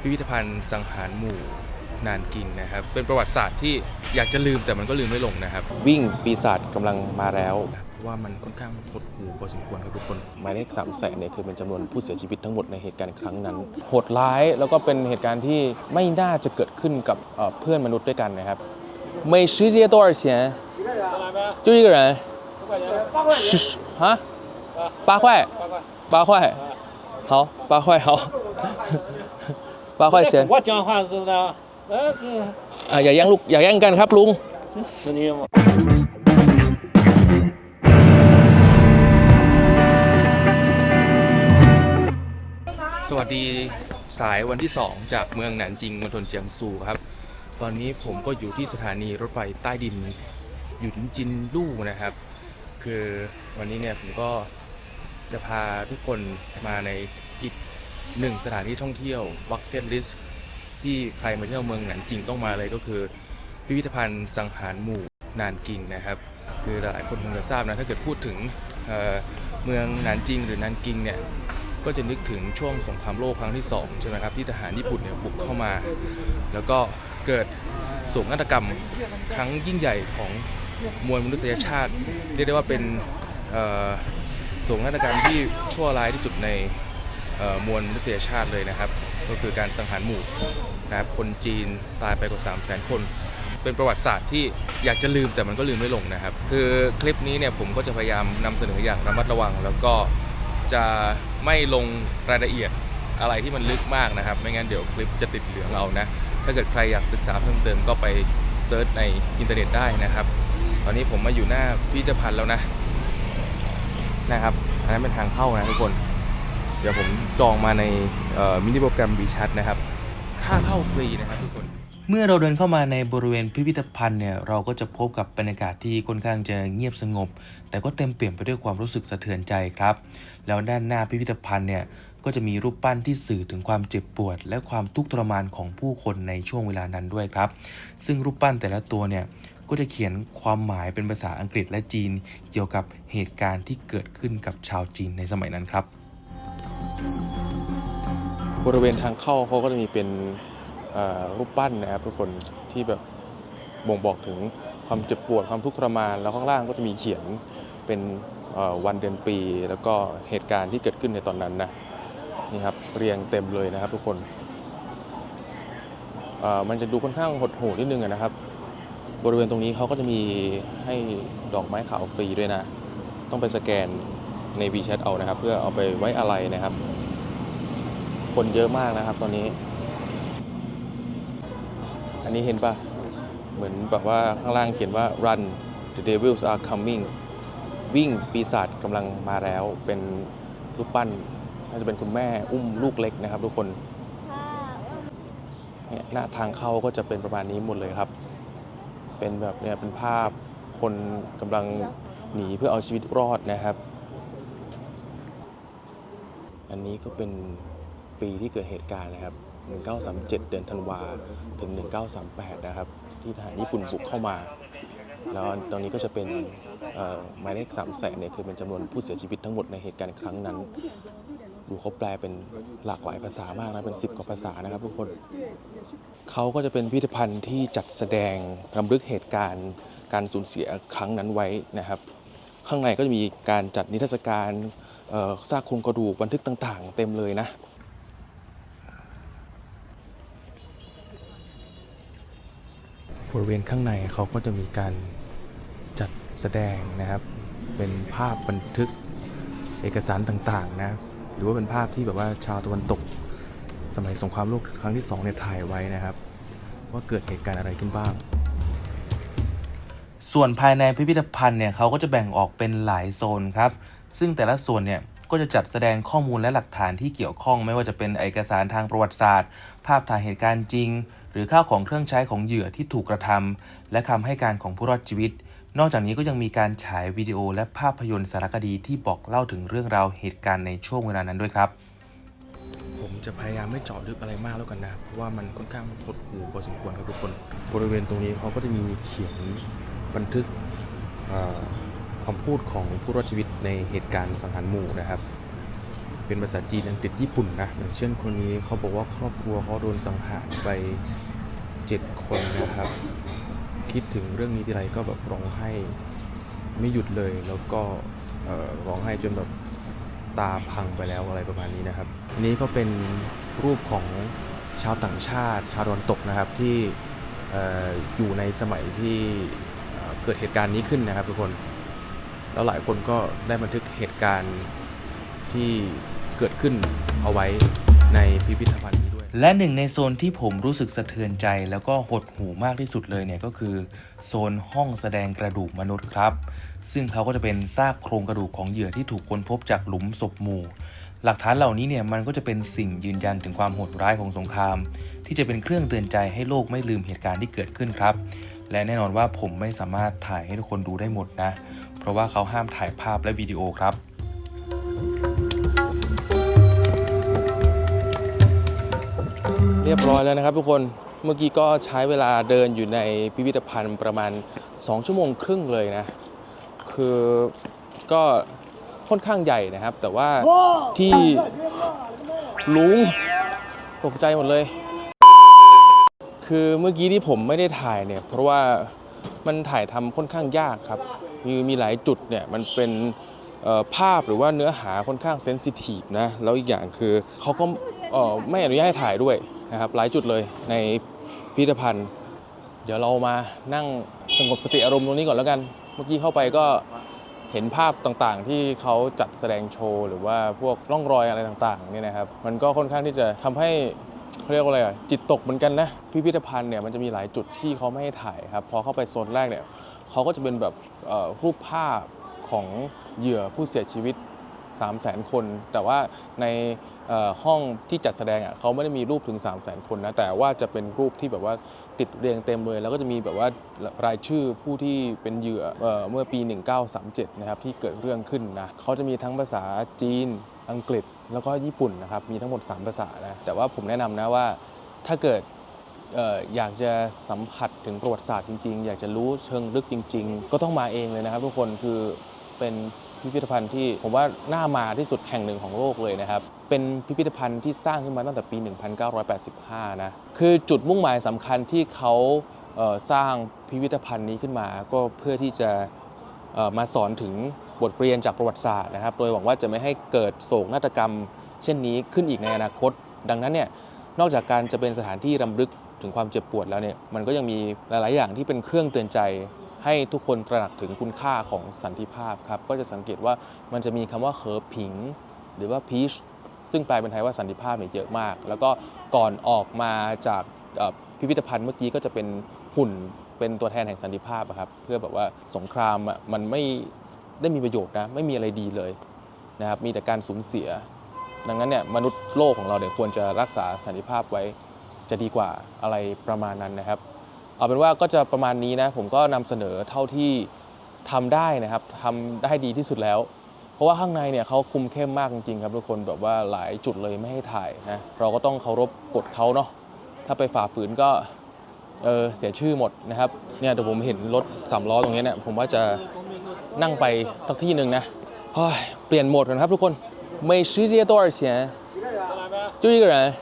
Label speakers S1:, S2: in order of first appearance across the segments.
S1: พิพิธภัณฑ์สังหารหมู่นานกิงนะครับ เป็นประวัติศาสตร์ที่อยากจะลืมแต่มันก็ลืมไม่ลงนะครับ
S2: วิ่งปีศาจกำลังมาแล้ว
S1: เพราะว่ามันค่อนข้างหดหูพอสมควรครับทุกคน
S2: หมายเลขสามแสนเนี่ยคือเป็นจำนวนผู้เสียชีวิตทั้งหมดในเหตุการณ์ครั้งนั้น โหดร้ายแล้วก็เป็นเหตุการณ์ที่ไม่น่าจะเกิดขึ้นกับเอ่อเพื่อนมนุษย์ด้วยกันนะครับ美食街多少钱就一个人十啊八块八块好八块好 ว่าค่
S3: อยเสียง
S2: ว่าจังหวะสุดแเอออ่าย่าแย่งลูกอย่าแย่งกันครับลุง
S3: สนีม
S1: สวัสดีสายวันที่ 2 จากเมืองหนานจิงมณฑลเจียงซูครับ ตอนนี้ผมก็อยู่ที่สถานีรถไฟใต้ดินหยุนจินลู่นะครับ คือวันนี้เนี่ยผมก็จะพาทุกคนมาในอีก หนึ่งสถานที่ท่องเที่ยว bucket list ที่ใครมาเที่ยวเมืองหนานจิงต้องมาเลยก็คือ พิพิธภัณฑ์สังหารหมู่นานกิงนะครับ คือหลายคนคงจะทราบนะถ้าเกิดพูดถึงเเมืองหนานจิงหรือนานกิงเนี่ยก็จะนึกถึงช่วงสงครามโลกครั้งที่2ใช่ไหมครับที่ทหารญี่ปุ่นเนี่ยบุกเข้ามา แล้วก็เกิดโศกนาฏกรรมครั้งยิ่งใหญ่ของมวลมนุษยชาติ เรียกได้ว่าเป็นเอ่อโศกนาฏกรรมที่ชั่วร้ายที่สุดใน มวลมนุษยชาติเลยนะครับ ก็คือการสังหารหมู่นะครับคนจีนตายไปกว่า 3 0 0 0 0 0 คน เป็นประวัติศาสตร์ที่อยากจะลืมแต่มันก็ลืมไม่ลงนะครับ คือคลิปนี้เนี่ยผมก็จะพยายามนำเสนออย่างระมัดระวัง แล้วก็จะไม่ลงรายละเอียดอะไรที่มันลึกมากนะครับ ไม่งั้นเดี๋ยวคลิปจะติดเหลืองเอานะ ถ้าเกิดใครอยากศึกษาเพิ่มเติมก็ไปเซิร์ชในอินเทอร์เน็ตได้นะครับ ตอนนี้ผมมาอยู่หน้าพิพิธภัณฑ์แล้วนะนะครับ อันนั้นเป็นทางเข้านะทุกคน เดี๋ยวผมจองมาในมินิโปรแกรมบีชัดนะครับ ค่าเข้าฟรีนะครับทุกคน เมื่อเราเดินเข้ามาในบริเวณพิพิธภัณฑ์เนี่ยเราก็จะพบกับบรรยากาศที่ค่อนข้างจะเงียบสงบ แต่ก็เต็มเปี่ยมไปด้วยความรู้สึกสะเทือนใจครับ แล้วด้านหน้าพิพิธภัณฑ์เนี่ยก็จะมีรูปปั้นที่สื่อถึงความเจ็บปวด และความทุกข์ทรมานของผู้คนในช่วงเวลานั้นด้วยครับ ซึ่งรูปปั้นแต่ละตัวเนี่ยก็จะเขียนความหมายเป็นภาษาอังกฤษและจีน เกี่ยวกับเหตุการณ์ที่เกิดขึ้นกับชาวจีนในสมัยนั้นครับ
S2: บริเวณทางเข้าเขาก็จะมีเป็นรูปปั้นนะครับทุกคนที่แบบบ่งบอกถึงความเจ็บปวดความทุกข์ทรมานแล้วข้างล่างก็จะมีเขียนเป็นวันเดือนปี แล้วก็เหตุการณ์ที่เกิดขึ้นในตอนนั้นนะนี่ครับเรียงเต็มเลยนะครับทุกคนมันจะดูค่อนข้างหดหู่นิดนึงนะครับ บริเวณตรงนี้เขาก็จะมีให้ดอกไม้ขาวฟรีด้วยนะ ต้องไปสแกน ใน WeChat เอานะครับ เพื่อเอาไปไว้อะไรนะครับ คนเยอะมากนะครับ ตอนนี้ อันนี้เห็นปะเหมือนแบบว่าข้างล่างเขียนว่า run the devils are coming วิ่งปีศาจกำลังมาแล้วเป็นรูปปั้นน่าจะเป็นคุณแม่อุ้มลูกเล็กนะครับทุกคนเนี่ยหน้าทางเข้าก็จะเป็นประมาณนี้หมดเลยครับ เป็นแบบเนี่ยเป็นภาพคนกำลังหนีเพื่อเอาชีวิตรอดนะครับ อันนี้ก็เป็นปีที่เกิดเหตุการณ์นะครับ 1937 เดือนธันวาถึง 1938 นะครับ ที่ทหารญี่ปุ่นบุกเข้ามา แล้วตอนนี้ก็จะเป็นหมายเลข3แสนเนี่ยคือเป็นจำนวนผู้เสียชีวิตทั้งหมดในเหตุการณ์ครั้งนั้น ดูเขาแปลเป็นหลากหลายภาษามากนะเป็น 10 กว่าภาษานะครับทุกคนเขาก็จะเป็นพิพิธภัณฑ์ที่จัดแสดงรำลึกเหตุการณ์การสูญเสียครั้งนั้นไว้นะครับ ข้างในก็จะมีการจัดนิทรรศการ ซากโครงกระดูกบันทึกต่างๆ เต็มเลยนะ
S1: บริเวณข้างในเขาก็จะมีการจัดแสดงนะครับ เป็นภาพบันทึกเอกสารต่างๆนะหรือว่าเป็นภาพที่แบบว่าชาวตะวันตก สมัยสงครามโลกครั้งที่สองเนี่ยถ่ายไว้นะครับ ว่าเกิดเหตุการณ์อะไรขึ้นบ้าง ส่วนภายในพิพิธภัณฑ์เนี่ยเขาก็จะแบ่งออกเป็นหลายโซนครับ ซึ่งแต่ละส่วนเนี่ยก็จะจัดแสดงข้อมูลและหลักฐานที่เกี่ยวข้องไม่ว่าจะเป็นเอกสารทางประวัติศาสตร์ ภาพถ่ายเหตุการณ์จริง หรือข้าวของเครื่องใช้ของเหยื่อที่ถูกกระทำและคำให้การของผู้รอดชีวิต นอกจากนี้ก็ยังมีการฉายวิดีโอและภาพยนตร์สารคดีที่บอกเล่าถึงเรื่องราวเหตุการณ์ในช่วงเวลานั้นด้วยครับ ผมจะพยายามไม่เจาะลึกอะไรมากแล้วกันนะ เพราะว่ามันค่อนข้างหดหูพอสมควรครับทุกคน บริเวณตรงนี้เขาก็จะมีเขียนบันทึกอ่อ คำพูดของผู้รอดชีวิตในเหตุการณ์สังหารหมู่นะครับ เป็นภาษาจีนอังกฤษญี่ปุ่นนะอย่างเช่นคนนี้เขาบอกว่าครอบครัวเขาโดนสังหารไป 7 คนนะครับ คิดถึงเรื่องนี้ทีไรก็แบบร้องไห้ไม่หยุดเลยแล้วก็ร้องไห้จนแบบตาพังไปแล้วอะไรประมาณนี้นะครับอันนี้ก็เป็นรูปของชาวต่างชาติ ชาวตะวันตกนะครับที่อ่อยู่ในสมัยที่เกิดเหตุการณ์นี้ขึ้นนะครับทุกคน แล้วหลายคนก็ได้บันทึกเหตุการณ์ที่เกิดขึ้นเอาไว้ในพิพิธภัณฑ์นี้ด้วย และหนึ่งในโซนที่ผมรู้สึกสะเทือนใจ แล้วก็หดหูมากที่สุดเลยเนี่ยก็คือ โซนห้องแสดงกระดูกมนุษย์ครับ ซึ่งเขาก็จะเป็นซากโครงกระดูกของเหยื่อที่ถูกค้นพบจากหลุมศพหมู่ หลักฐานเหล่านี้เนี่ยมันก็จะเป็นสิ่งยืนยันถึงความโหดร้ายของสงคราม ที่จะเป็นเครื่องเตือนใจให้โลกไม่ลืมเหตุการณ์ที่เกิดขึ้นครับ และแน่นอนว่าผมไม่สามารถถ่ายให้ทุกคนดูได้หมดนะ ราะว่าเขาห้ามถ่ายภาพและวิดีโอครับ
S2: เรียบร้อยแล้วนะครับทุกคน เมื่อกี้ก็ใช้เวลาเดินอยู่ในพิพิธภัณฑ์ประมาณ 2 ชั่วโมงครึ่งเลยนะ คือก็ค่อนข้างใหญ่นะครับ แต่ว่าที่ลุงตกใจหมดเลย คือเมื่อกี้ที่ผมไม่ได้ถ่ายเนี่ย เพราะว่ามันถ่ายทำค่อนข้างยากครับ มีมีหลายจุดเนี่ยมันเป็นภาพหรือว่าเนื้อหาค่อนข้างเซนซิทีฟนะแล้วอีกอย่างคือเขาก็ไม่อนุญาตให้ถ่ายด้วยนะครับหลายจุดเลยในพิพิธภัณฑ์ เดี๋ยวเรามานั่งสงบสติอารมณ์ตรงนี้ก่อนแล้วกัน เมื่อกี้เข้าไปก็เห็นภาพต่างๆ ที่เขาจัดแสดงโชว์ หรือว่าพวกร่องรอยอะไรต่างๆเนี่ยนะครับ มันก็ค่อนข้างที่จะทำให้เขาเรียกว่าอะไรอะจิตตกเหมือนกันนะพิพิธภัณฑ์เนี่ยมันจะมีหลายจุดที่เขาไม่ให้ถ่ายครับพอเข้าไปโซนแรกเนี่ย เขาก็จะเป็นแบบรูปภาพของเหยื่อผู้เสียชีวิต 3 0 0 0 0 0 คน แต่ว่าในห้องที่จัดแสดงอะเขาไม่ได้มีรูปถึง 3 0 0 0 0 0 คนนะแต่ว่าจะเป็นรูปที่แบบว่าติดเรียงเต็มเลย แล้วก็จะมีแบบว่ารายชื่อผู้ที่เป็นเหยื่อเอ่อเมื่อปี 1937 นะครับที่เกิดเรื่องขึ้นนะเขาจะมีทั้งภาษาจีนอังกฤษแล้วก็ญี่ปุ่นนะครับมีทั้งหมด 3 ภาษานะแต่ว่าผมแนะนำนะว่าถ้าเกิด อออยากจะสัมผัสถึงประวัติศาสตร์จริงๆ อยากจะรู้เชิงลึกจริง ๆ ก็ต้องมาเองเลยนะครับ ทุกคนคือเป็นพิพิธภัณฑ์ที่ผมว่าน่ามาที่สุดแห่งหนึ่งของโลกเลยนะครับ เป็นพิพิธภัณฑ์ที่สร้างขึ้นมาตั้งแต่ปี 1985 นะ คือจุดมุ่งหมายสำคัญที่เขาเสร้างพิพิธภัณฑ์นี้ขึ้นมา ก็เพื่อที่จะมาสอนถึงบทเรียนจากประวัติศาสตร์นะครับ โดยหวังว่าจะไม่ให้เกิดโศกนาฏกรรม เช่นนี้ขึ้นอีกในอนาคต ดังนั้นเนี่ยนอกจากการจะเป็นสถานที่รำลึก ถึงความเจ็บปวดแล้วเนี่ยมันก็ยังมีหลาย ๆ อย่างที่เป็นเครื่องเตือนใจ ให้ทุกคนตระหนักถึงคุณค่าของสันติภาพครับก็จะสังเกตว่ามันจะมีคำว่าเ e อผิง หรือว่า peace ซึ่งแปลเป็นไทยว่าสันติภาพเนี่ยเยอะมาก แล้วก็ก่อนออกมาจากพิพิธภัณฑ์เมื่อกี้ก็จะเป็นหุ่นเป็นตัวแทนแห่งสันติภาพครับเพื่อแบบว่าสงครามอะมันไม่ได้มีประโยชน์นะไม่มีอะไรดีเลยนะครับมีแต่การสูญเสีย ดังนั้นเนี่ยมนุษย์โลกของเราเนี่ยควรจะรักษาสันติภาพไว้ จะดีกว่าอะไรประมาณนั้นนะครับ เอาเป็นว่าก็จะประมาณนี้นะ ผมก็นำเสนอเท่าที่ทำได้นะครับทำได้ดีที่สุดแล้ว เพราะว่าข้างในเนี่ยเขาคุมเข้มมากจริงๆครับทุกคนแบบว่าหลายจุดเลยไม่ให้ถ่ายนะเราก็ต้องเคารพกฎเขาเนาะถ้าไปฝ่าฝืนก็เออเสียชื่อหมดนะครับเนี่ยเดี๋ยวผมเห็นรถสามล้อตรงนี้เนี่ยผมว่าจะนั่งไปสักที่หนึ่งนะเฮ้ยเปลี่ยนโหมดก่อนครับทุกคน美食街多少钱？就一个人，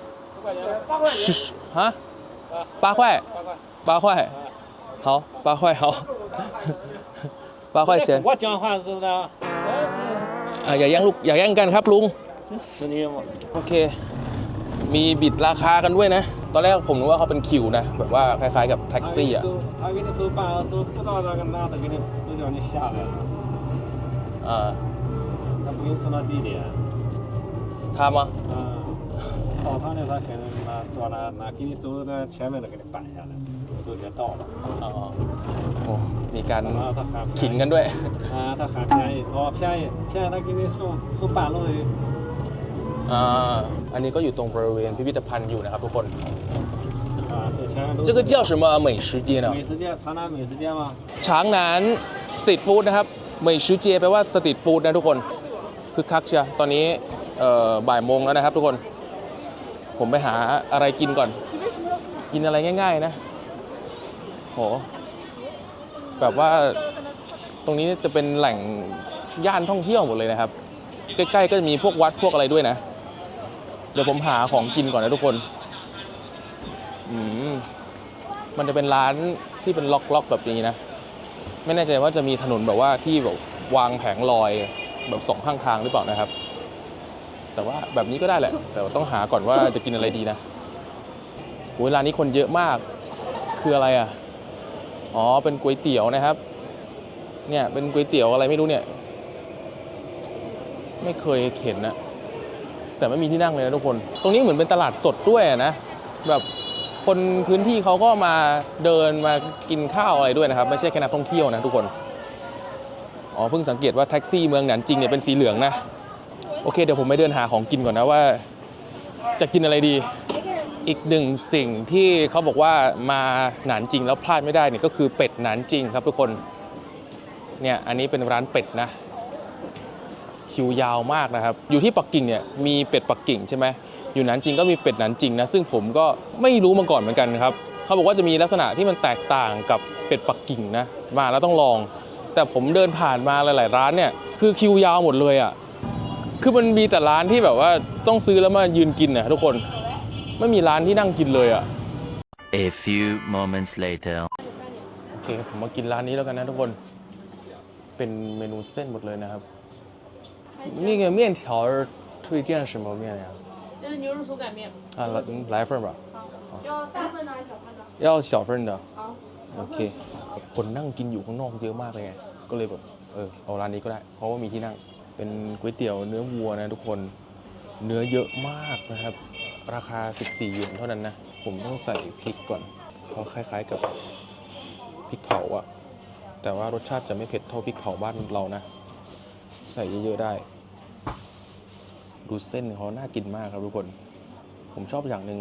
S3: 十块钱，
S2: 十啊，八块，八块，好，八块好，八块钱。
S3: 我讲话是的，
S2: อ่ะอย่าแย่งลูกอย่าแย่งกันครับลุง
S3: 十年嘛，
S2: โอเค มีบิดราคากันด้วยนะ ตอนแรกผมนึกว่าเขาเป็นคิวนะ แบบว่าคล้ายๆกับแท็กซี่อ่ะ
S3: 他给你走半走不到这个哪，他给你都叫你下来了，
S2: อ่า
S3: 他不给你送到地点。
S2: ทำอ่ะ
S3: 嗯，操场的他肯定那坐那那给你走那前面都给你搬下来，都已经到了。
S2: อ๋อโอ้มีการ
S3: 然后他喊
S2: ขิงกันด้วย
S3: 啊，他喊便宜，哦便宜便宜，他给你送送半路的。
S2: อ่า อันนี้ก็อยู่ตรงบริเวณพิพิธภัณฑ์อยู่นะครับทุกคน
S3: 啊，这前面都
S2: 这个叫什么美食街呢
S3: 美食街，长南美食街吗？
S2: ช้างนานสตรีทฟู้ดนะครับเหมยชูเจแปลว่าสตรีทฟู้ดนะทุกคนคือคักเชียวตอนนี้เอ่อบ่ายโมงแล้วนะครับทุกคน ผมไปหาอะไรกินก่อน กินอะไรง่าย ๆ นะโหแบบว่าตรงนี้จะเป็นแหล่งย่านท่องเที่ยวหมดเลยนะครับ ใกล้ๆก็จะมีพวกวัดพวกอะไรด้วยนะ เดี๋ยวผมหาของกินก่อนนะทุกคนอืมมันจะเป็นร้านที่เป็นล็อกๆแบบนี้นะ ไม่แน่ใจว่าจะมีถนนแบบว่าที่แบบวางแผงลอยแบบสองข้างทางหรือเปล่านะครับ แต่ว่าแบบนี้ก็ได้แหละ แต่ว่าต้องหาก่อนว่าจะกินอะไรดีนะโอ้ยร้านนี้คนเยอะมาก คืออะไรอะ อ๋อ เป็นก๋วยเตี๋ยวนะครับ เนี่ย เป็นก๋วยเตี๋ยวอะไรไม่รู้เนี่ย ไม่เคยเห็นนะ แต่ไม่มีที่นั่งเลยนะทุกคน ตรงนี้เหมือนเป็นตลาดสดด้วยนะ แบบคนพื้นที่เขาก็มาเดินมากินข้าวอะไรด้วยนะครับ ไม่ใช่แค่นักท่องเที่ยวนะทุกคน อ๋อ เพิ่งสังเกตว่าแท็กซี่เมืองหนานจริงเนี่ยเป็นสีเหลืองนะ โอเคเดี๋ยวผมไปเดินหาของกินก่อนนะว่า จะกินอะไรดี อีกหนึ่งสิ่งที่เขาบอกว่ามาหนานจริงแล้วพลาดไม่ได้เนี่ยก็คือเป็ดหนานจริงครับทุกคนเนี่ยอันนี้เป็นร้านเป็ดนะคิวยาวมากนะครับ อยู่ที่ปักกิ่งเนี่ยมีเป็ดปักกิ่งใช่ไหมอยู่หนานจริงก็มีเป็ดหนานจริงนะซึ่งผมก็ไม่รู้มาก่อนเหมือนกันครับเขาบอกว่าจะมีลักษณะที่มันแตกต่างกับเป็ดปักกิ่งนะมาแล้วต้องลอง แต่ผมเดินผ่านมาหลาย ๆ ร้านเนี่ยคือคิวยาวหมดเลยอะ คือมันมีแต่ร้านที่แบบว่าต้องซื้อแล้วมายืนกินนะทุกคน ไม่มีร้านที่นั่งกินเลยอ่ะ
S4: A few moments later.
S2: โอเค ผมมากินร้านนี้แล้วกันนะทุกคน เป็นเมนูเส้นหมดเลยนะครับ นี่ไง面条推荐什么面呀？
S5: 就是牛肉手擀面，
S2: 啊，来嗯来一份吧。
S5: 要大份的还是小份的？
S2: 要小份的。
S5: 好，
S2: โอเค คนนั่งกินอยู่ข้างนอกเยอะมากเลยไง ก็เลยแบบ เออ เอาร้านนี้ก็ได้ เพราะว่ามีที่นั่ง เป็นก๋วยเตี๋ยวเนื้อวัวนะทุกคนเนื้อเยอะมากนะครับ ราคา 14หยวนเท่านั้นนะ ผมต้องใส่พริกก่อนเขาคล้ายๆกับพริกเผาอะแต่ว่ารสชาติจะไม่เผ็ดเท่าพริกเผาบ้านเรานะ ใส่เยอะๆได้ ดูเส้นเขาน่ากินมากครับทุกคน ผมชอบอย่างหนึ่ง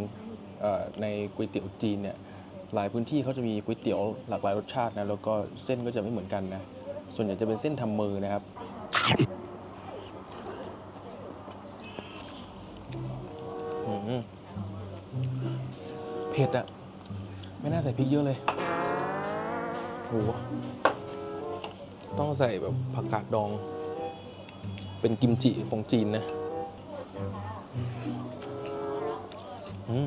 S2: ในก๋วยเตี๋ยวจีนเนี่ยหลายพื้นที่เขาจะมีก๋วยเตี๋ยวหลากหลายรสชาตินะแล้วก็เส้นก็จะไม่เหมือนกันนะ ส่วนใหญ่จะเป็นเส้นทำมือนะครับ เผ็ดอะไม่น่าใส่พริกเยอะเลยโหต้องใส่แบบผักกาดดอง เป็นกิมจิของจีนนะอืม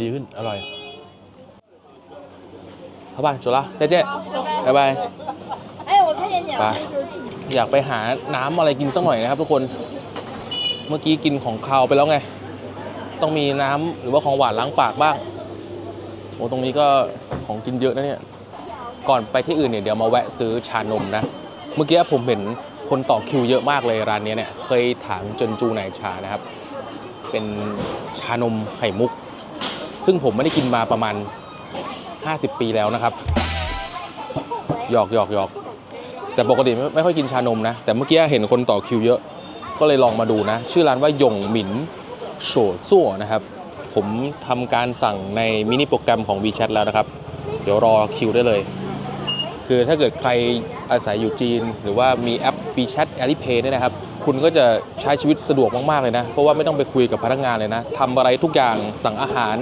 S2: ดีขึ้น อร่อยเข้าบ้าจุละ
S5: เจ๊เจ๊บา
S2: ย
S5: บายไป
S2: อยากไปหาน้ำอะไรกินสักหน่อยนะครับทุกคน เมื่อกี้กินของคาวไปแล้วไง ต้องมีน้ำหรือว่าของหวานล้างปากบ้าง โอ้ตรงนี้ก็ของกินเยอะนะเนี่ย ก่อนไปที่อื่นเนี่ยเดี๋ยวมาแวะซื้อชานมนะ เมื่อกี้ผมเห็นคนต่อคิวเยอะมากเลยร้านนี้เนี่ย เคยถางจนจูไหนชานะครับ เป็นชานมไข่มุก ซึ่งผมไม่ได้กินมาประมาณ 50 ปีแล้วนะครับ หยอกหยอกหยอกแต่ปกติไม่ค่อยกินชานมนะ แต่เมื่อกี้เห็นคนต่อคิวเยอะ ก็เลยลองมาดูนะ ชื่อร้านว่าหยงหมินโฉซั่วนะครับ ผมทำการสั่งในมินิโปรแกรมของ WeChat แล้วนะครับ เดี๋ยวรอคิวได้เลย คือถ้าเกิดใครอาศัยอยู่จีน หรือว่ามีแอป WeChat Alipay เนี่ยนะครับ คุณก็จะใช้ชีวิตสะดวกมาก ๆ เลยนะ เพราะว่าไม่ต้องไปคุยกับพนักงานเลยนะทำอะไรทุกอย่างสั่งอาหาร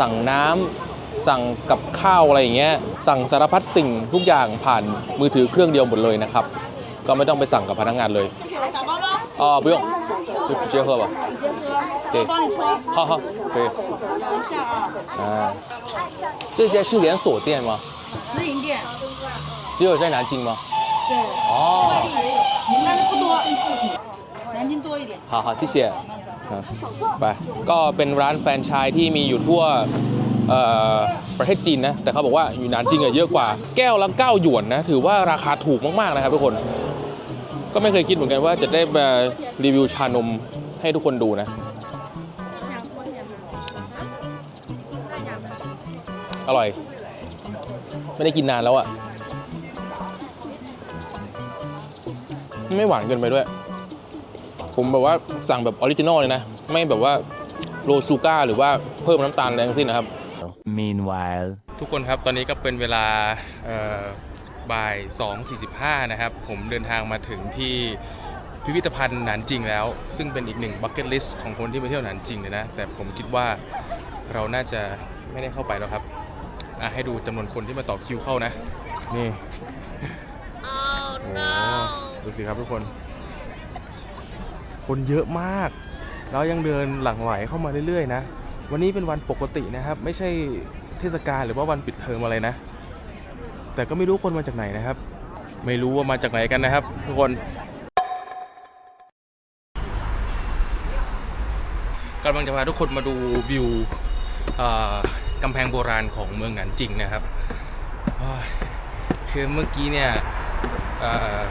S2: สั่งน้ำสั่งกับข้าวอะไรอย่างเงี้ยสั่งสารพัดสิ่งทุกอย่างผ่านมือถือเครื่องเดียวหมดเลยนะครับก็ไม่ต้องไปสั่งกับพนักงานเลย
S5: 打包吗？
S2: อ๋อ不用就直接喝吧对
S5: 我帮你抽，
S2: 好好可以
S5: 等一下啊，
S2: 啊这些是连锁店吗
S5: 直营店，
S2: 只有在南京吗
S5: 对，
S2: 哦
S5: 也有，但是不多，南京多一点。
S2: 好好谢谢อ่ะไปก็เป็นร้านแฟรนไชส์ที่มีอยู่ทั่วเอ่อประเทศจีนนะ แต่เขาบอกว่าอยู่นานจริงอะเยอะกว่า แก้วละ9หยวนนะ ถือว่าราคาถูกมาก ๆ นะครับทุกคน ก็ไม่เคยคิดเหมือนกันว่าจะได้มารีวิวชานมให้ทุกคนดูนะ อร่อย ไม่ได้กินนานแล้วอะไม่หวานเกินไปด้วย ผมแบบว่าสั่งแบบออริจินอลเลยนะ ไม่แบบว่าโรซูก้าหรือว่าเพิ่มน้ำตาลอะไรทั้งสิ้นนะครับ
S4: Meanwhile.
S6: ทุกคนครับตอนนี้ก็เป็นเวลาเอ่อ บ่าย 2.45 นะครับ ผมเดินทางมาถึงที่พิพิธภัณฑ์หนานจริงแล้ว ซึ่งเป็นอีกหนึ่งบั c เก็ตลิสต์ของคนที่ไปเที่ยวหนานจริงเลยนะ แต่ผมคิดว่าเราน่าจะไม่ได้เข้าไปแล้วครับอะให้ดูจำนวนคนที่มาต่อคิวเข้านะ นี่โอ้ดูสิครับทุกคน
S2: คนเยอะมาก แล้วยังเดินหลั่งไหลเข้ามาเรื่อยๆนะ วันนี้เป็นวันปกตินะครับ ไม่ใช่เทศกาลหรือว่าวันปิดเทอมอะไรนะ แต่ก็ไม่รู้คนมาจากไหนนะครับ ไม่รู้ว่ามาจากไหนกันนะครับ ทุกคนกำลังจะพาทุกคนมาดูวิวกำแพงโบราณของเมืองหนานจริงนะครับคือเมื่อกี้เนี่ย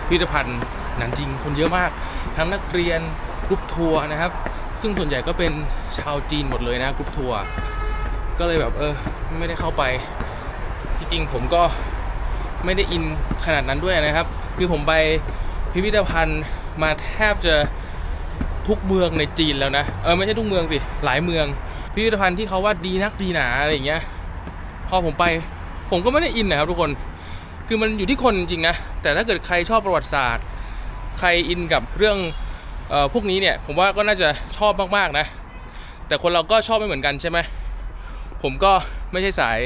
S2: พิพิธภัณฑ์หนานจริงคนเยอะมาก ทั้งนักเรียนกรุ๊ปทัวร์นะครับ ซึ่งส่วนใหญ่ก็เป็นชาวจีนหมดเลยนะกรุ๊ปทัวร์ก็เลยแบบเออไม่ได้เข้าไปที่จริงผมก็ ไม่ได้อินขนาดนั้นด้วยนะครับ คือผมไปพิพิธภัณฑ์มาแทบจะทุกเมืองในจีนแล้วนะเออไม่ใช่ทุกเมืองสิหลายเมือง พิพิธภัณฑ์ที่เขาว่าดีนักดีหนาอะไรอย่างเงี้ยพอผมไปผมก็ไม่ได้อินนะครับทุกคน คือมันอยู่ที่คนจริงนะ แต่ถ้าเกิดใครชอบประวัติศาสตร์ ใครอินกับเรื่องเอ่อพวกนี้เนี่ย ผมว่าก็น่าจะชอบมากๆนะ แต่คนเราก็ชอบไม่เหมือนกันใช่ไหม ผมก็ไม่ใช่สาย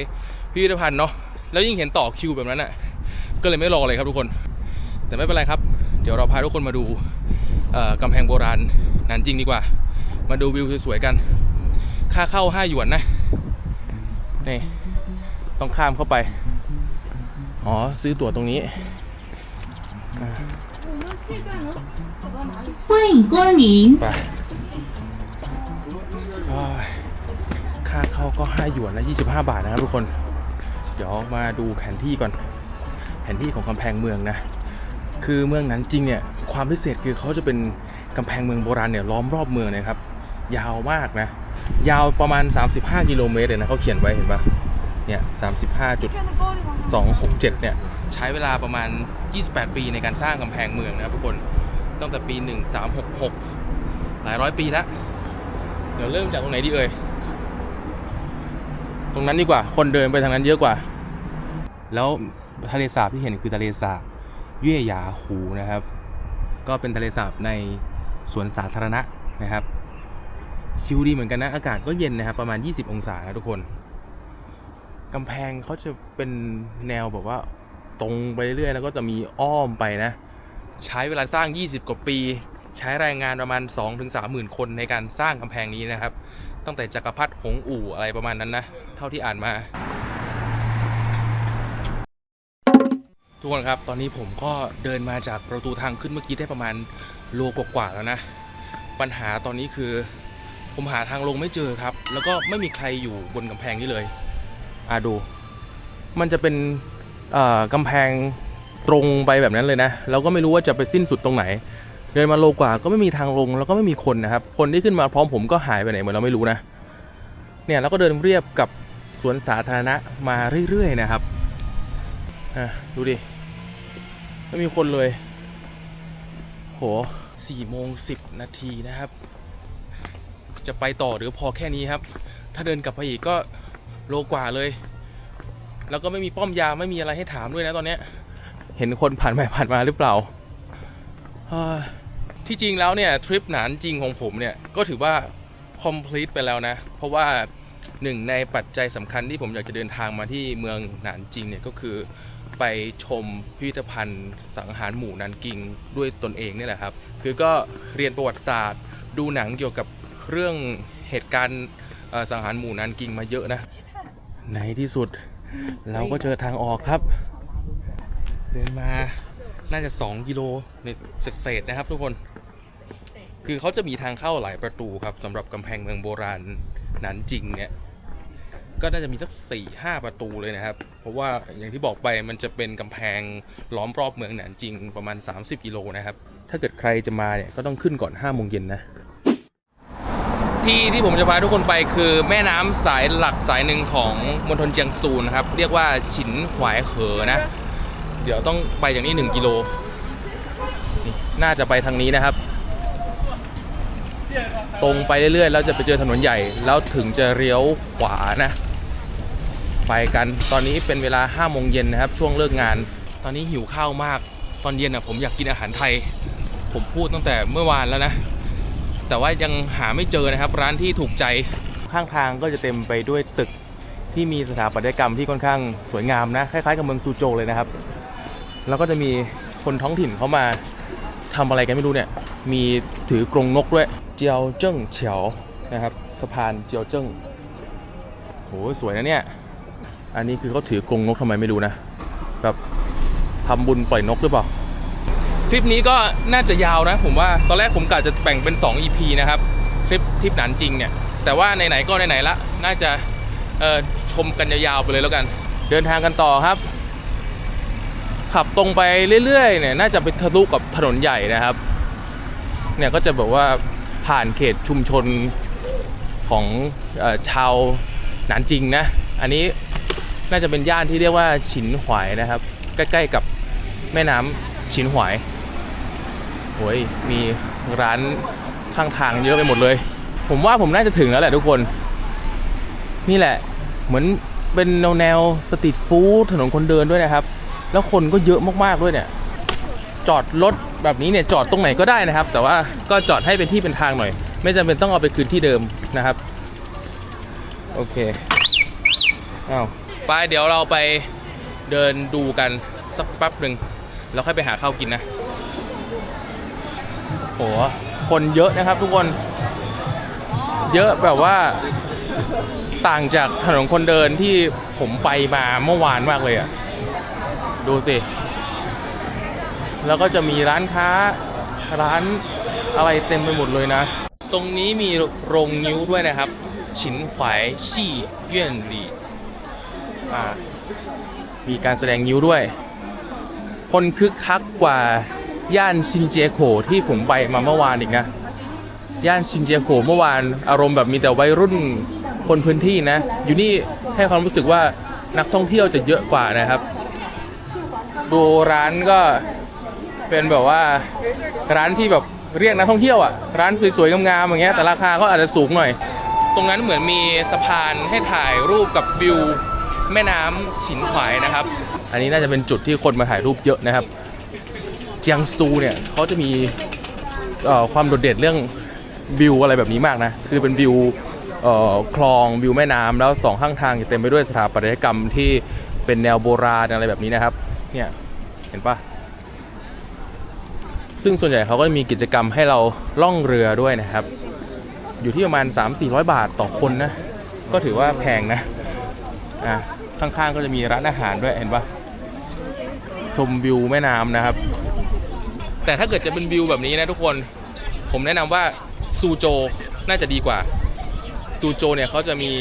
S2: พิพิธภัณฑ์เนาะ แล้วยิ่งเห็นต่อคิวแบบนั้นอะ ก็เลยไม่รอเลยครับทุกคน แต่ไม่เป็นไรครับ เดี๋ยวเราพาทุกคนมาดู เอ่อกำแพงโบราณนานจริงดีกว่า มาดูวิวสวยๆกัน ค่าเข้า 5 หยวนนะ นี่ ต้องข้ามเข้าไป อ๋อ ซื้อตั๋วตรงนี้
S5: 我们这段能走到哪里？
S1: 欢迎光临。
S2: ไปโอ้ยค่าเข้าก็ 5 หยวนละ25 บาทนะครับทุกคน เดี๋ยวมาดูแผนที่ก่อน แ ผนที่ของกำแพงเมืองนะคือเมืองนั้นจริงเนี่ยความพิเศษคือเขาจะเป็นกำแพงเมืองโบราณเนี่ยล้อมรอบเมืองนะครับ ยาวมากนะยาวประมาณ 35 กิโลเมตรเลยนะเขาเขียนไว้เห็นปะเนี่ย35.267 เนี่ยใช้เวลาประมาณ 28 ปีในการสร้างกำแพงเมืองนะครับทุกคนตั้งแต่ปี 1366 หลายร้อยปีแล้ว เดี๋ยวเริ่มจากตรงไหนดีเอ่ยตรงนั้นดีกว่า คนเดินไปทางนั้นเยอะกว่า แล้ว ทะเลสาบที่เห็นคือทะเลสาบเย่หยาหูนะครับ ก็เป็นทะเลสาบในสวนสาธารณะนะครับ ชิลดีเหมือนกันนะ อากาศก็เย็นนะครับ ประมาณ 20 องศานะทุกคนกำแพงเขาจะเป็นแนวแบบว่าตรงไปเรื่อยๆแล้วก็จะมีอ้อมไปนะ ใช้เวลาสร้าง 20 กว่าปี ใช้แรงงานประมาณ 2-3หมื่นคนในการสร้างกำแพงนี้นะครับ ตั้งแต่จักรพรรดิหงอู่อะไรประมาณนั้นนะ เท่าที่อ่านมา ทุกคนครับ ตอนนี้ผมก็เดินมาจากประตูทางขึ้นเมื่อกี้ได้ประมาณโลกว่าๆแล้วนะ ปัญหาตอนนี้คือ ผมหาทางลงไม่เจอครับ แล้วก็ไม่มีใครอยู่บนกำแพงนี้เลย อะดู มันจะเป็นอ่อกำแพงตรงไปแบบนั้นเลยนะ เราก็ไม่รู้ว่าจะไปสิ้นสุดตรงไหน เดินมาโลกว่าก็ไม่มีทางลงแล้วก็ไม่มีคนนะครับ คนที่ขึ้นมาพร้อมผมก็หายไปไหนเหมือนเราไม่รู้นะ เนี่ยเราก็เดินเรียบกับสวนสาธารณะมาเรื่อยๆนะครับ อะ ดูดิ ไม่มีคนเลย โหสี่โมงสิบนาทีนะครับ จะไปต่อหรือพอแค่นี้ครับ ถ้าเดินกลับไปอีกก็โลกว่าเลย แล้วก็ไม่มีป้อมยามไม่มีอะไรให้ถามด้วยนะตอนเนี้ย เห็นคนผ่านไปผ่านมาหรือเปล่าเฮ้ยที่จริงแล้วเนี่ยทริปหนานจริงของผมเนี่ยก็ถือว่า complete ไปแล้วนะ เพราะว่าหนึ่งในปัจจัยสำคัญที่ผมอยากจะเดินทางมาที่เมืองหนานจริงเนี่ยก็คือ ไปชมพิพิธภัณฑ์ สังหารหมู่นันกิงด้วยตนเองเนี่ยแหละครับ คือก็เรียนประวัติศาสตร์ ดูหนังเกี่ยวกับเรื่องเหตุการณ์เอ่อสังหารหมู่นันกิงมาเยอะนะ ในที่สุดเราก็เจอทางออกครับ เดินมาน่าจะ 2 กิโลในเศษๆนะครับทุกคน คือเขาจะมีทางเข้าหลายประตูครับสำหรับกำแพงเมืองโบราณหนานจริงเนี่ย ก็น่าจะมีสัก4ี่ห้าประตูเลยนะครับ เพราะว่าอย่างที่บอกไปมันจะเป็นกำแพงล้อมรอบเมืองหนานจริงประมาณ 30 กิโลนะครับ ถ้าเกิดใครจะมาเนี่ยก็ต้องขึ้นก่อน5โมงเย็นนะที่ที่ผมจะพาทุกคนไปคือแม่น้ำสายหลักสายหนึ่งของมณฑลเจียงซูนะครับ เรียกว่าฉินหวายเหอนะ เดี๋ยวต้องไปจากนี้ 1 กิโลนี่น่าจะไปทางนี้นะครับ ตรงไปเรื่อยๆ แล้วจะไปเจอถนนใหญ่ แล้วถึงจะเลี้ยวขวานะ ไปกัน ตอนนี้เป็นเวลา5โมงเย็นนะครับ ช่วงเลิกงาน ตอนนี้หิวข้าวมาก ตอนเย็นอะผมอยากกินอาหารไทย ผมพูดตั้งแต่เมื่อวานแล้วนะ แต่ว่ายังหาไม่เจอนะครับ ร้านที่ถูกใจ ข้างทางก็จะเต็มไปด้วยตึกที่มีสถาปัตยกรรมที่ค่อนข้างสวยงามนะ คล้ายๆกับเมืองซูโจเลยนะครับ แล้วก็จะมีคนท้องถิ่นเขามาทำอะไรกันไม่รู้เนี่ย มีถือกรงนกด้วย เจียวเจิ้งเฉียวนะครับ สะพานเจียวเจิ้งโหสวยนะเนี่ย อันนี้คือเขาถือกรงนกทำไมไม่รู้นะแบบทำบุญปล่อยนกหรือเปล่า คลิปนี้ก็น่าจะยาวนะ ผมว่าตอนแรกผมกะจะแบ่งเป็น 2 EP นะครับ คลิปทริปหนานจริงเนี่ย แต่ว่าไหนๆก็ไหนๆละ น่าจะเอ่อชมกันยาวๆไปเลยแล้วกัน เดินทางกันต่อครับ ขับตรงไปเรื่อยๆเนี่ยน่าจะไปทะลุกับถนนใหญ่นะครับ เนี่ยก็จะแบบว่าผ่านเขตชุมชนของเออชาวหนานจริงนะ อันนี้ น่าจะเป็นย่านที่เรียกว่าฉินหวายนะครับ ใกล้ๆกับแม่น้ำฉินหวายโอ้ยมีร้านข้างทางเยอะไปหมดเลย ผมว่าผมน่าจะถึงแล้วแหละทุกคน นี่แหละ เหมือนเป็นแนวแนวสตรีทฟู้ดถนนคนเดินด้วยนะครับ แล้วคนก็เยอะมากๆด้วยเนี่ย จอดรถแบบนี้เนี่ยจอดตรงไหนก็ได้นะครับ แต่ว่าก็จอดให้เป็นที่เป็นทางหน่อย ไม่จำเป็นต้องเอาไปคืนที่เดิมนะครับ โอเคอ้าว ไปเดี๋ยวเราไปเดินดูกันสักแป๊บหนึ่งแล้วค่อยไปหาข้าวกินนะโหคนเยอะนะครับทุกคน เยอะแบบว่าต่างจากถนนคนเดินที่ผมไปมาเมื่อวานมากเลยอะ่ะ ดูสิ แล้วก็จะมีร้านค้าร้านอะไรเต็มไปหมดเลยนะ ตรงนี้มีโรงนิ้วด้วยนะครับฉินหวายชี่เยี่ยนหลี่ มีการแสดงนิ้วด้วย คนคึกคักกว่าย่านซินเจียโขที่ผมไปมาเมื่อวานอีกนะ ย่านซินเจียโขเมื่อวานอารมณ์แบบมีแต่วัยรุ่นคนพื้นที่นะ อยู่นี่ให้ความรู้สึกว่านักท่องเที่ยวจะเยอะกว่านะครับ ดูร้านก็เป็นแบบว่าร้านที่แบบเรียกนักท่องเที่ยวอะ ร้านสวยๆงามๆอย่างเงี้ยแต่ราคาก็อาจจะสูงหน่อย ตรงนั้นเหมือนมีสะพานให้ถ่ายรูปกับวิว แม่น้ำฉินขวายนะครับ อันนี้น่าจะเป็นจุดที่คนมาถ่ายรูปเยอะนะครับ เจียงซูเนี่ยเขาจะมีเอ่อความโดดเด่นเรื่องวิวอะไรแบบนี้มากนะ คือเป็นวิวเอ่อคลองวิวแม่น้ำแล้วสองข้างทางจะเต็มไปด้วยสถาปัตยกรรมที่เป็นแนวโบราณอะไรแบบนี้นะครับ เนี่ยเห็นปะซึ่งส่วนใหญ่เขาก็จะมีกิจกรรมให้เราล่องเรือด้วยนะครับ อยู่ที่ประมาณ 3-400 บาทต่อคนนะ ก็ถือว่าแพงนะ อะ ข้างๆก็จะมีร้านอาหารด้วยเห็นปะชมวิวแม่น้ำนะครับ แต่ถ้าเกิดจะเป็นวิวแบบนี้นะทุกคน ผมแนะนำว่าซูโจน่าจะดีกว่าซูโจเนี่ยเขาจะมี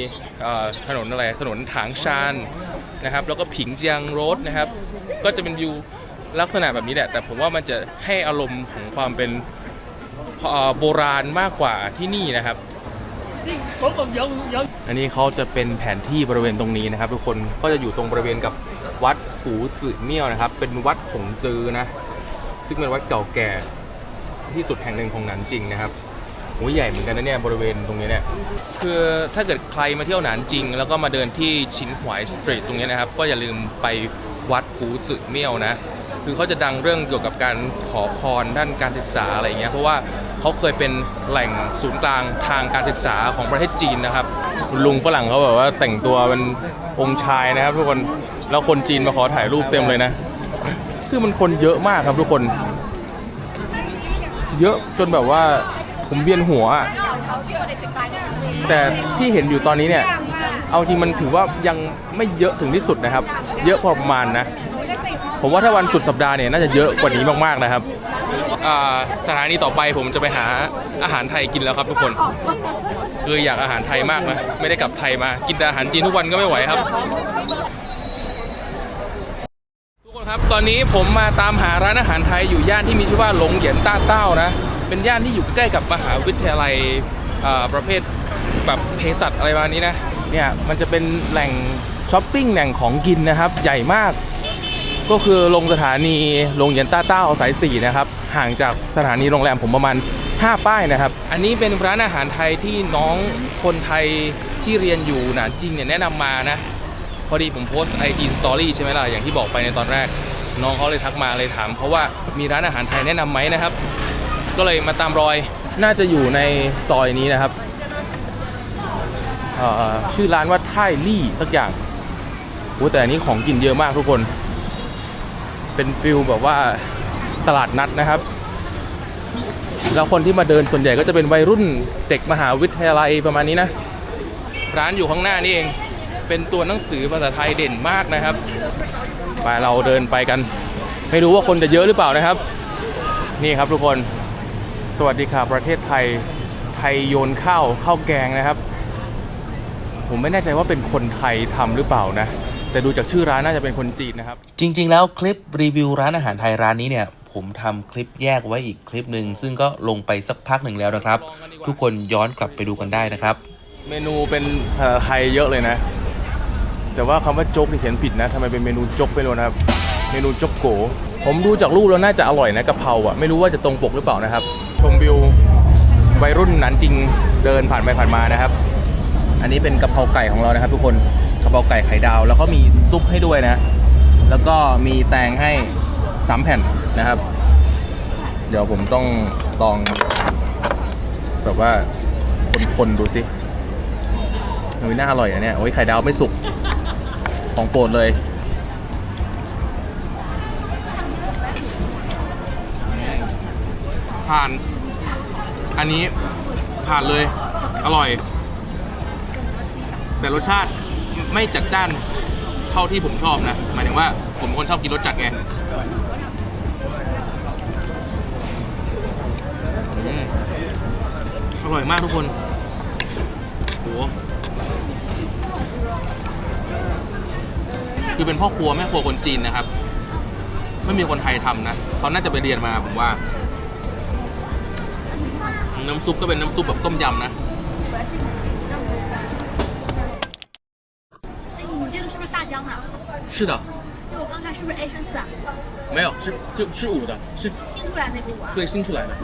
S2: ถนนอะไรถนนถางชานนะครับ แล้วก็ผิงเจียงโรดนะครับ ก็จะเป็นวิวลักษณะแบบนี้แหละ แต่ผมว่ามันจะให้อารมณ์ของความเป็นโบราณมากกว่าที่นี่นะครับ อันนี้เขาจะเป็นแผนที่บริเวณตรงนี้นะครับ ทุกคนก็จะอยู่ตรงบริเวณกับวัดฝูจือเมี่ยวนะครับ เป็นวัดหงจือนะ ซึ่งเป็นวัดเก่าแก่ที่สุดแห่งหนึ่งของหนานจริงนะครับโอ้ยใหญ่เหมือนกันนะเนี่ยบริเวณตรงนี้เนี่ยคือถ้าเกิดใครมาเที่ยวหนานจริง แล้วก็มาเดินที่ชินหวายสตรีทตรงนี้นะครับ ก็อย่าลืมไปวัดฟูสึเมี่ยวนะ คือเขาจะดังเรื่องเกี่ยวกับการขอพรด้านการศึกษาอะไรเงี้ยเพราะว่าเขาเคยเป็นแหล่งศูนย์กลางทางการศึกษาของประเทศจีนนะครับลุงฝรั่งเขาแบบว่าแต่งตัวเป็นองค์ชายนะครับ ทุกคนแล้วคนจีนมาขอถ่ายรูปเต็มเลยนะ คือมันคนเยอะมากครับทุกคน เยอะจนแบบว่าผมเวียนหัว แต่ที่เห็นอยู่ตอนนี้เนี่ย เอาจริงมันถือว่ายังไม่เยอะถึงที่สุดนะครับ เยอะพอประมาณนะ ผมว่าถ้าวันสุดสัปดาห์เนี่ยน่าจะเยอะกว่านี้มากๆนะครับสถานีต่อไปผมจะไปหาอาหารไทยกินแล้วครับทุกคน คืออยากอาหารไทยมากนะไม่ได้กลับไทยมา กินแต่อาหารจีนทุกวันก็ไม่ไหวครับ ทุกคนครับตอนนี้ผมมาตามหาร้านอาหารไทยอยู่ย่านที่มีชื่อว่าหลงเหยียนต้าเต้านะ เป็นย่านที่อยู่ใกล้กับมหาวิทยาลัยประเภทแบบเภสัชอะไรประมาณนี้นะเนี่ยมันจะเป็นแหล่งช้อปปิ้งแหล่งของกินนะครับ ใหญ่มาก ก็คือลงสถานีลงเหยียนต้าเต้าสาย4นะครับห่างจากสถานีโรงแรมผมประมาณ 5 ป้ายนะครับ อันนี้เป็นร้านอาหารไทยที่น้องคนไทยที่เรียนอยู่หนานจริงเนี่ยแนะนำมานะพอดีผมโพสต์ IG Story ใช่ไหมล่ะ อย่างที่บอกไปในตอนแรก น้องเขาเลยทักมาเลยถามเขาะว่ามีร้านอาหารไทยแนะนำไหมนะครับ ก็เลยมาตามรอยน่าจะอยู่ในซอยนี้นะครับ ชื่อร้านว่าไท่ลี่สักอย่างโอ้แต่อันนี้ของกินเยอะมากทุกคน เป็นฟิลแบบว่าตลาดนัดนะครับ แล้วคนที่มาเดินส่วนใหญ่ก็จะเป็นวัยรุ่นเด็กมหาวิทยาลัยประมาณนี้นะ ร้านอยู่ข้างหน้านี่เอง เป็นตัวหนังสือภาษาไทยเด่นมากนะครับ ไปเราเดินไปกัน ไม่รู้ว่าคนจะเยอะหรือเปล่านะครับ นี่ครับทุกคน สวัสดีค่ะประเทศไทย ไทยโยนข้าวข้าวแกงนะครับ ผมไม่แน่ใจว่าเป็นคนไทยทำหรือเปล่านะ แต่ดูจากชื่อร้านน่าจะเป็นคนจีนนะครับ
S1: จริง ๆ แล้วคลิปรีวิวร้านอาหารไทยร้านนี้เนี่ย ผมทำคลิปแยกไว้อีกคลิปหนึ่งซึ่งก็ลงไปสักพักหนึ่งแล้วนะครับ ทุกคนย้อนกลับไปดูกันได้นะครับ
S2: เมนูเป็นภาษาไทยเยอะเลยนะ แต่ว่าคำว่าโจ๊กที่เขียนผิดนะทำไมเป็นเมนูโจ๊กไปเลยนะครับ เมนูโจ๊กโก ผมดูจากรูปแล้วน่าจะอร่อยนะกะเพราอะไม่รู้ว่าจะตรงปกหรือเปล่านะครับ ชมวิววัยรุ่นหนันจริงเดินผ่านไปผ่านมานะครับ อันนี้เป็นกะเพราไก่ของเรานะครับ ทุกคน กะเพราไก่ไข่ดาว แล้วก็มีซุปให้ด้วยนะ แล้วก็มีแตงให้สามแผ่นนะครับ เดี๋ยวผมต้องลอง แบบว่าคนๆดูสิเฮ้ยน่าอร่อยอะเนี่ย โอ้ยไข่ดาวไม่สุก ของโปรดเลยผ่านอันนี้ผ่านเลย อร่อย แต่รสชาติ ไม่จัดจ้านเท่าที่ผมชอบนะ หมายถึงว่าผมเป็นคนชอบกินรสจัดไงอืมอร่อยมากทุกคนโหคือเป็นพ่อครัวแม่ครัวคนจีนนะครับ ไม่มีคนไทยทำนะเขาน่าจะไปเรียนมาผมว่า น้ำซุปก็เป็นน้ำซุปแบบต้มยำนะ
S5: 是
S2: 的，
S5: 就我刚看是不是 A 升四啊？
S2: 没有，是是是五的，是
S5: 新出来那个五啊？
S2: 对新出来的。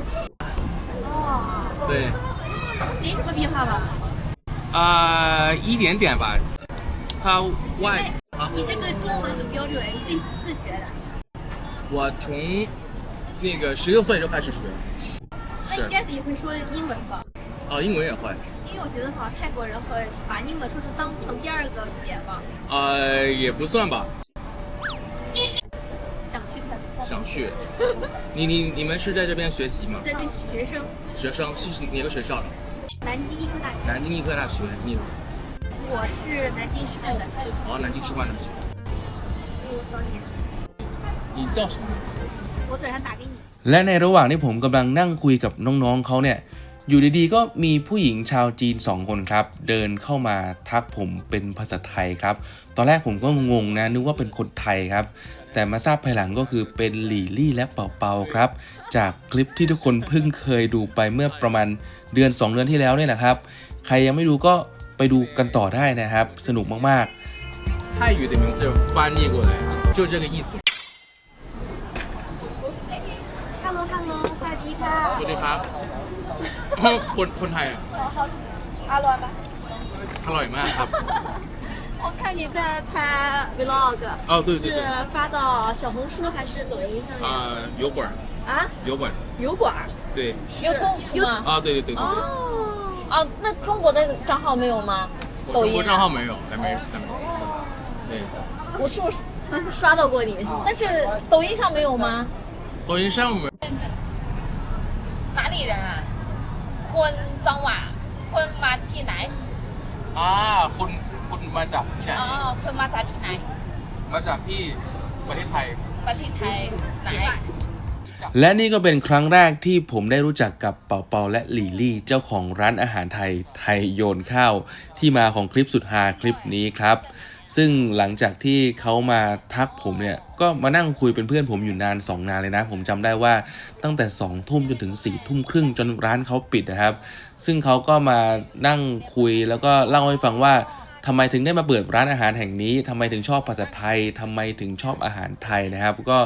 S5: 哦，
S2: 对，
S5: 没什么变化吧？
S2: 呃，一点点吧。它外
S5: 你这个中文的标准自己自学的？
S2: 我从那个十六岁就开始学。是
S5: 那应该也会说英文吧？
S2: 哦，英文也会。
S5: 因为我觉得好像泰国人和把英文说是当成第二个语言吧。
S2: 呃，也不算吧，
S5: 想去泰国？
S2: 想去。你你你们是在这边学习吗？
S5: 在对学生，
S2: 学生是哪个学校的？
S5: 南京医科大学，
S2: 南京医科大学。你
S5: 我是南京师范的，
S2: 哦，南京师范大学。
S5: 我双贤。
S2: 你叫什么名字？
S5: 我等下打给你。
S1: และในระหว่างที่ผมกำลังนั่งคุยกับน้องๆเขาเนี่ย อยู่ดีๆ ก็มีผู้หญิงชาวจีน 2 คนครับ เดินเข้ามาทักผมเป็นภาษาไทยครับ ตอนแรกผมก็งงนะนึกว่าเป็นคนไทยครับ แต่มาทราบภายหลังก็คือเป็นหลี่ลี่และเป่าเปาครับ จากคลิปที่ทุกคนเพิ่งเคยดูไปเมื่อประมาณเดือน 2 เดือนที่แล้วเนี่ยนะครับ ใครยังไม่ดูก็ไปดูกันต่อได้นะครับ สนุกมากๆ
S2: 泰语的名字翻译过来就这个意思。
S5: ค
S2: นคนไทยอ่ะ
S5: 阿罗吧。
S2: อร่อยมากครับ
S5: 我看你在拍 vlog，
S2: 哦，对对
S5: 是
S2: 对，
S5: 发到小红书还是抖音上面？
S2: 呃，油管，
S5: 啊，
S2: 油管，
S5: 油管。
S2: 对，
S7: 优兔是吗？
S2: 啊，对对对对对，
S5: 哦，
S7: 啊，那中国的账号没有吗？
S2: 我中国
S7: 抖音啊
S2: 账号没有，还没还没是对，
S7: 我是不是刷到过你？但是抖音上没有吗？
S2: 抖音上面
S7: คนจังหวะคุณมาที่ไหน
S2: อ่าคุณคุณมาจากที่ไหน
S7: อ๋อคุณมาจากที่ไหน
S2: มาจากที่ประเทศไทย
S7: ประเทศไทยไหน
S1: และนี่ก็เป็นครั้งแรกที่ผมได้รู้จักกับเปาเปาและหลี่ลี่เจ้าของร้านอาหารไทยไทยโยนข้าว ที่มาของคลิปสุดฮาคลิปนี้ครับ ซึ่งหลังจากที่เขามาทักผมเนี่ย ก็มานั่งคุยเป็นเพื่อนผมอยู่นาน 2 นานเลยนะ ผมจำได้ว่าตั้งแต่2ทุ่มจนถึง4ทุ่มครึ่งจนร้านเขาปิดนะครับ ซึ่งเขาก็มานั่งคุยแล้วก็เล่าให้ฟังว่าทำไมถึงได้มาเปิดร้านอาหารแห่งนี้ทำไมถึงชอบภาษาไทยทำไมถึงชอบอาหารไทยนะครับ ก็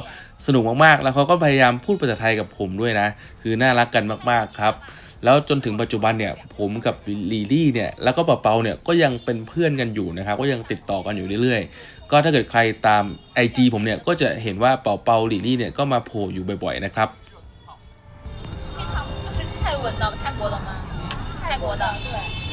S1: สนุกมากๆ แล้วเขาก็พยายามพูดภาษาไทยกับผมด้วยนะ คือน่ารักกันมากๆครับ แล้วจนถึงปัจจุบันเนี่ยผมกับลีลี่เนี่ยแล้วก็เปาเปาเนี่ยก็ยังเป็นเพื่อนกันอยู่นะครับ ก็ยังติดต่อกันอยู่เรื่อยๆ ก็ถ้าเกิดใครตาม IG ผมเนี่ยก็จะเห็นว่าเปาเปาลีลี่เนี่ยก็มาโผล่อยู่บ่อยๆนะครับ
S7: 是泰文的，泰国的吗？泰国的。